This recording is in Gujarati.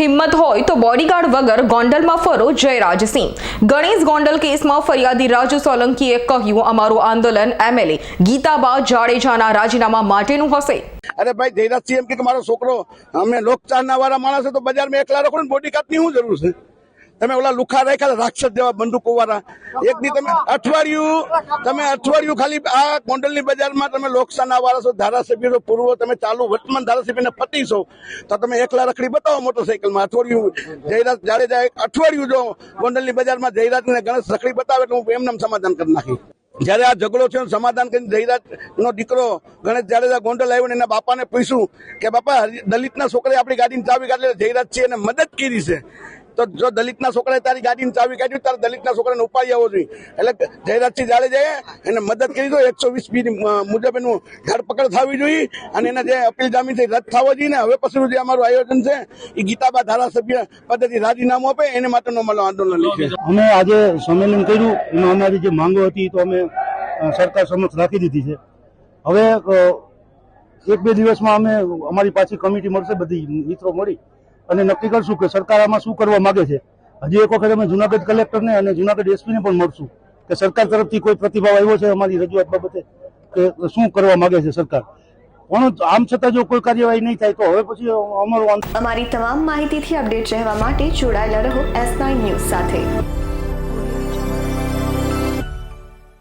હિંમત હોય તો બોડીગાર્ડ વગર ગોંડલમાં ફરો જયરાજસિંહ. ગણેશ ગોંડલ કેસમાં ફરિયાદી રાજુ સોલંકીએ કહ્યું, અમારું આંદોલન એમએલએ ગીતાબા જાડેજાના રાજીનામા માટેનું હશે. અરે ભાઈ, જયરાજસિંહ એમ કે મારો છોકરો, અમે લોકચાહના વાળા માણસ તો બજારમાં એકલા રાખો ને બોડી કાર્ડની શું જરૂર છે? તમે ઓલા લુખા રાખ્યા રાક્ષસ જેવા બંદૂકો વાળા એક દી તમે અઠવાડિયું તમે અઠવાડિયું ખાલી આ ગોંડલની બજારમાં તમે લોકસાના વાળા છો ધારાસભ્ય પૂર્વ તમે ચાલુ વર્તમાન ધારાસભ્યને પતિ છો તો તમે એકલા રખડી બતાવો મોટરસાઇકલમાં અઠવાડિયું. જયરાજ જાડેજા એક અઠવાડિયું જો ગોંડલની બજારમાં જયરાજ ને ગણેશ રખડી બતાવે તો હું એમને સમાધાન કરી નાખી. જયારે આ ઝઘડો છે સમાધાન કરીને જયરાજ નો દીકરો ગણેશ જાડેજા ગોંડલ આવ્યો ને એના બાપાને પૂછ્યું કે બાપા દલિતના છોકરાએ આપણી ગાડીની ચાવી કાઢી જયરાજ છે એને મદદ કરી છે. તો જો દલિતના છોકરાએ તારી ગાડીની ચાવી કાઢી, તારે દલિતના છોકરાને ઉપાડી આવવો જોઈએ. એટલે જયરાજસિંહ જાડેજાએ એને મદદ કરી દો એકસો વીસ બી મુજબ એનું ધરપકડ થવી જોઈએ અને એના જે અપીલ જામીન છે રદ થવો જોઈએ ને હવે પછીનું જે અમારું આયોજન છે એ ગીતાબા ધારાસભ્ય પદ્ધતિ રાજીનામું આપે, એને માટેનો અમારું આંદોલન છે અમે આજે સંમેલન કર્યું, એમાં અમારી જે માંગો હતી તો અમે સરકાર સમક્ષ રાખી દીધી છે. હવે એક બે દિવસમાં અમે અમારી પાછી કમિટી મળશે, બધી મિત્રો મળી. અને નક્કી કરશું કે સરકાર આમાં શું કરવા માંગે છે. હજી એક વખત અમે જુનાગઢ કલેક્ટરને અને જુનાગઢ એસપીને પણ મળશું કે સરકાર તરફથી કોઈ પ્રતિભાવ આવ્યો છે અમારી રજૂઆત બાબતે કે શું કરવા માંગે છે સરકાર. પણ આમ છતાં જો કોઈ કાર્યવાહી નહીં થાય તો હવે પછી અમારું અમારી તમામ માહિતીથી અપડેટ રહેવા માટે જોડાયેલા રહો એસ નાઇન ન્યૂઝ સાથે.